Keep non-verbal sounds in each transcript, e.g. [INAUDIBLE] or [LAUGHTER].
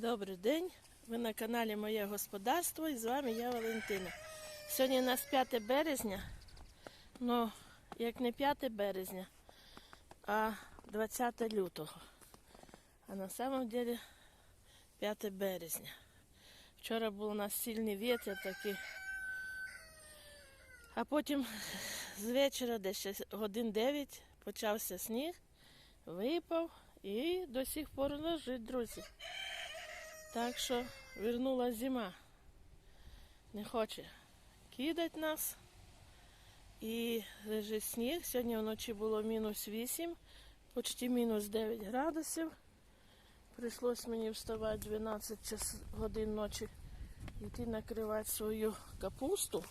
Добрий день. Ви на каналі Моє Господарство і з вами я Валентина. Сьогодні у нас 5 березня. Ну, як не 5 березня, а 20 лютого. А на самом деле 5 березня. Вчора був у нас сильний вітер такий. А потім з вечора, десь годин 9, почався сніг, випав і до сих пор лежить, друзі. Так що вернула зима. Не хоче кидати нас. І лежить сніг. Сьогодні вночі було мінус 8, почти мінус 9 градусів. Прийшлось мені вставати 12 час, годин ночі йти накривати свою капусту.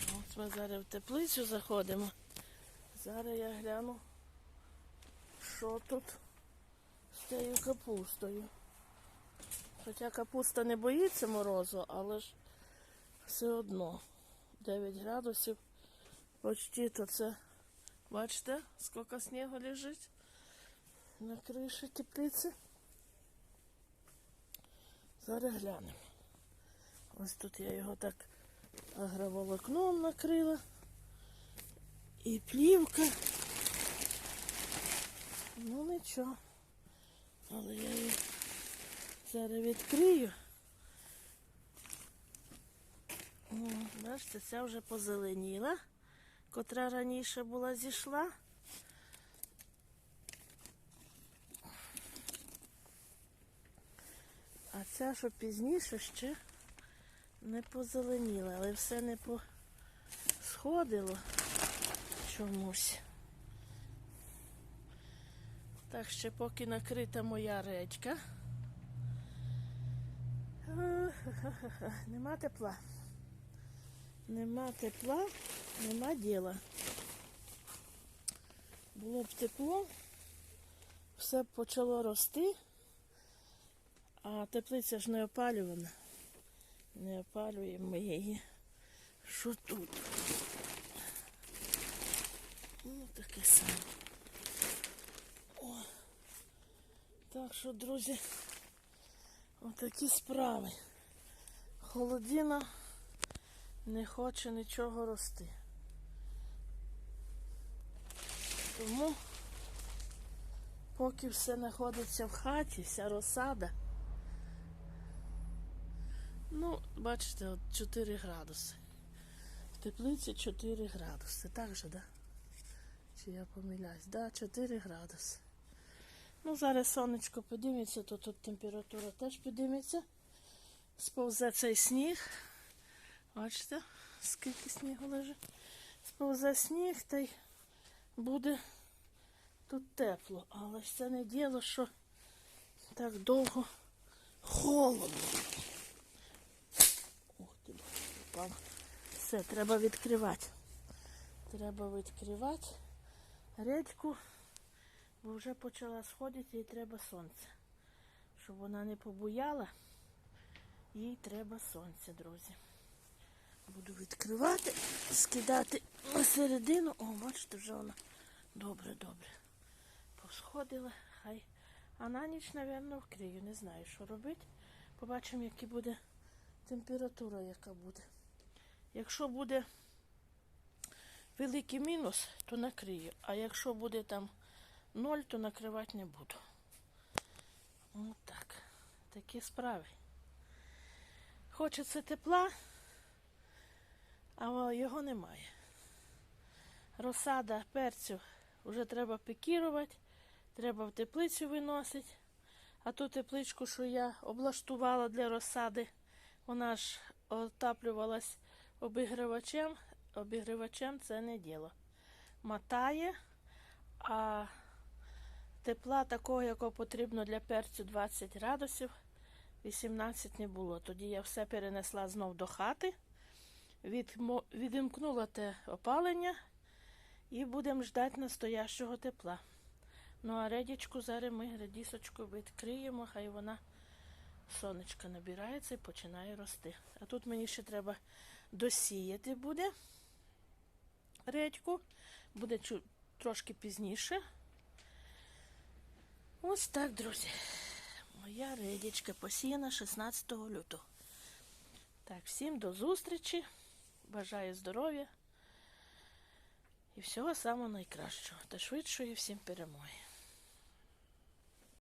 От ми зараз в теплицю заходимо. Зараз я гляну, що тут з цією капустою. Хоча капуста не боїться морозу, але ж все одно 9 градусів почти то це. Бачите, скільки снігу лежить на криші теплиці. Зараз глянемо. Ось тут я його так агроволокном накрила. І плівка. Ну нічого. Але я її зараз відкрию. О, бачите, ця вже позеленіла, котра раніше була зійшла. А ця, що пізніше, ще не позеленіла, але все не посходило чомусь. Так ще поки накрита моя редька. [LAUGHS] Нема тепла. Нема тепла, нема діла. Було б тепло, все б почало рости, а теплиця ж не опалювана. Не опалюємо її. Що тут? Ну, таке саме. О. Так що, друзі, отакі справи. Холодина не хоче нічого рости. Тому, поки все знаходиться в хаті, вся розсада, ну, бачите, от 4 градуси. В теплиці 4 градуси. Так же, да? Чи я помиляюсь? Да, 4 градуси. Ну, зараз сонечко підійметься, то тут температура теж підійметься. Сповзе цей сніг. Бачите, скільки снігу лежить. Сповзе сніг та й буде тут тепло. Але ж це не діло, що так довго холодно. Ух ти, попав. Все, треба відкривати. Треба відкривати редьку, бо вже почала сходити і треба сонце. Щоб вона не побуяла, їй треба сонце, друзі. Буду відкривати, скидати на середину. О, бачите, вже вона добре, добре. Посходила, хай. А на ніч, напевно, вкрию. Не знаю, що робити. Побачимо, яка буде температура, яка буде. Якщо буде великий мінус, то накрию. А якщо буде там ноль, то накривати не буду. Ось так. Такі справи. Хочеться тепла, а його немає. Розсада перцю вже треба пікірувати, треба в теплицю виносити. А ту тепличку, що я облаштувала для розсади, вона ж отаплювалась обігрівачем. Обігрівачем це не діло. Мотає, а тепла такого, якого потрібно для перцю 20 градусів, 18 не було. Тоді я все перенесла знов до хати, відімкнула те опалення і будемо ждати настоящого тепла. Ну а редічку зараз ми редісочку відкриємо, хай вона сонечко набирається і починає рости. А тут мені ще треба досіяти буде редьку. Буде трошки пізніше. Ось так, друзі. Моя редічка посіяна 16 лютого. Так, всім до зустрічі. Бажаю здоров'я і всього самого найкращого та швидшої всім перемоги.